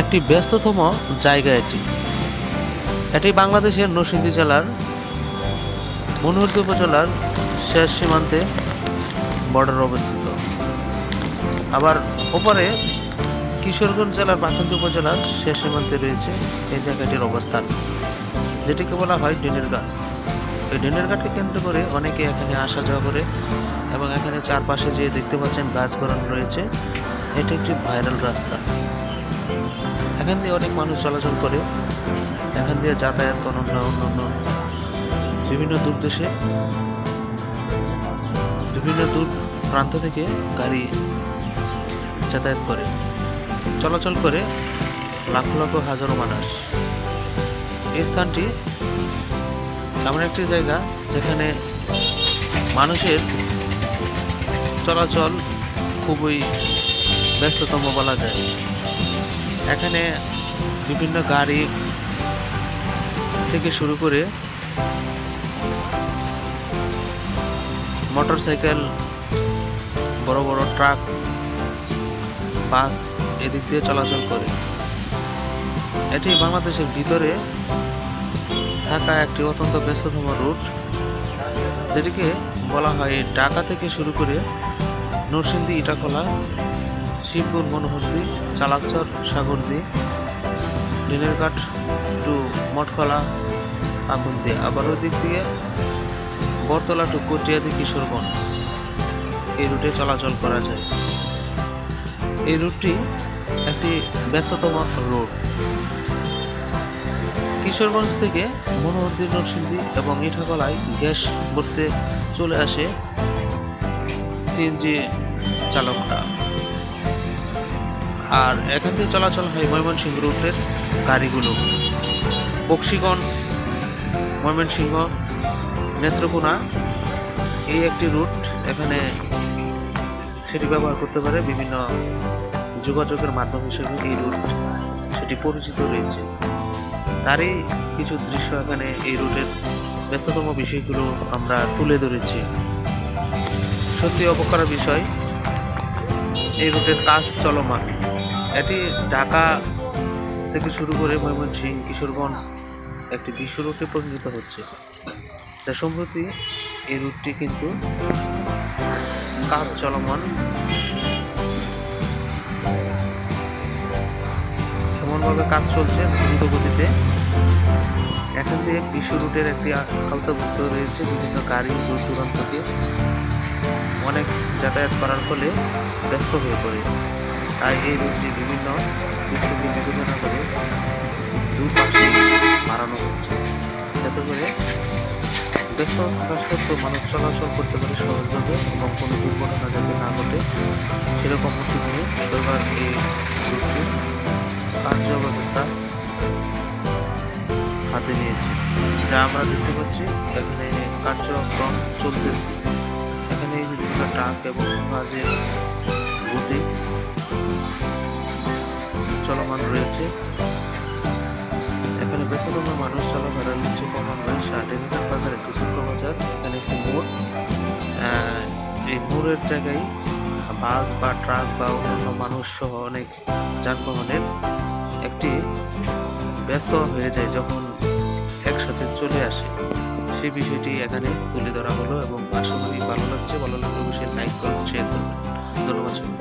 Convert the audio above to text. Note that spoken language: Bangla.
একটি ব্যস্ততম জায়গা এটি। এটি বাংলাদেশের নরসিংদী জেলার মনোহরদী উপজেলার শেষ সীমান্তে বর্ডার অবস্থিত। আবার ওপারে কিশোরগঞ্জ জেলার বাসন্তী উপজেলার শেষ সীমান্তে রয়েছে এই জায়গাটির অবস্থান, যেটিকে বলা হয় ডিনের ঘাট। এই ডিনের ঘাটকে কেন্দ্র করে অনেকে এখানে আসা যাওয়া করে এবং এখানে চারপাশে যে দেখতে পাচ্ছেন গাছ গড়ানো রয়েছে, এটি একটি ভাইরাল রাস্তা। এখান দিয়ে অনেক মানুষ চলাচল করে। এখান দিয়ে যাতায়াত অনন্য অন্যান্য বিভিন্ন দূর দেশে, বিভিন্ন দূর প্রান্ত থেকে গাড়ি যাতায়াত করে। চলাচল করে লাখ লক্ষ হাজারো মানুষ। এই স্থানটি এমন একটি জায়গা যেখানে মানুষের চলাচল খুবই ব্যস্ততম বলা যায়। এখানে বিভিন্ন গাড়ি থেকে শুরু করে মোটর সাইকেল বড় বড় ট্রাক, বাস এদিক দিয়ে চলাচল করে। এটি বাংলাদেশের ভিতরে থাকা একটি অত্যন্ত ব্যস্ততম রুট, যেটিকে বলা হয় ঢাকা থেকে শুরু করে নরসিংদী, ইটাখোলা শিবপুর মনোহরদি চালাকচর সাগরদি দিনেরঘাট টু মঠখোলা আগুনদি আবার ওই দিক থেকে বরতলা টু কটিয়াদি কিশোরগঞ্জ এই রুটে চলাচল করা যায়। এই রুটটি একটি ব্যস্ততম রোড। কিশোরগঞ্জ থেকে মনোহরদি, নরসিংদী এবং ইটাখলায় গ্যাস ভরতে চলে আসে সিএনজি চালকরা। আর এখান থেকে চলাচল হয় ময়মনসিংহ রুটের গাড়িগুলো। বক্সিগঞ্জ, ময়মনসিংহ, নেত্রকোনা, এই একটি রুট এখানে সেটি ব্যবহার করতে পারে বিভিন্ন যোগাযোগের মাধ্যম হিসেবে এই রুট সেটি পরিচিত রয়েছে। তারই কিছু দৃশ্য এখানে এই রুটের ব্যস্ততম বিষয়গুলো আমরা তুলে ধরেছি। সত্যি অবকার বিষয়, এই রুটের কাজ চলমান। ঢাকা থেকে শুরু করে ময়মনসিংহ কিশোরগঞ্জ একটি বিশ্ব রুটে পরিণত হচ্ছে। যা সম্প্রতি এই রুটটি কিন্তু কাজ চলমান। এমনভাবে কাজ চলছে দ্রুত গতিতে এখান দিয়ে বিশ্ব রুটের একটি আওতাভুক্ত রয়েছে বিভিন্ন গাড়ি দূর দূরান্ত থেকে অনেক যাতায়াত করার ফলে ব্যস্ত হয়ে পড়ে। তাই এই রুটটি বিভিন্ন বিবেচনা করে দুপাশে বাড়ানো হচ্ছে। যাতে করে ব্যস্ত থাকা সত্ত্বেও মানুষ চলাচল করতে পারে সহজভাবে এবং কোনো দুর্ঘটনা যাতে না ঘটে, সেরকম উদ্যোগ নিয়ে সরকার এই রুটটি কার্য ব্যবস্থা হাতে নিয়েছে। যা আমরা দেখতে পাচ্ছি, এখানে কার্যক্রম চলতেছে। এখানে ট্রাক এবং বাজের গতি চলমান রয়েছে। এখানে ব্যস্ততম মানুষ চলাফেরা হচ্ছে ক্রমান্বয়ে ষাটের বাজার একটি ছোট্ট বাজার এখানে একটি মোড়। এই মোড়ের জায়গায় বাস বা ট্রাক বা অন্যান্য মানুষ সহ অনেক যানবাহনের একটি ব্যস্ত হয়ে যায় যখন একসাথে চলে আসে। সে বিষয়টি এখানে তুলে ধরা হলো এবং আশা করি ভালো লাগছে। ভালো লাগলে অবশ্যই লাইক করুন শেয়ার করুন। ধন্যবাদ।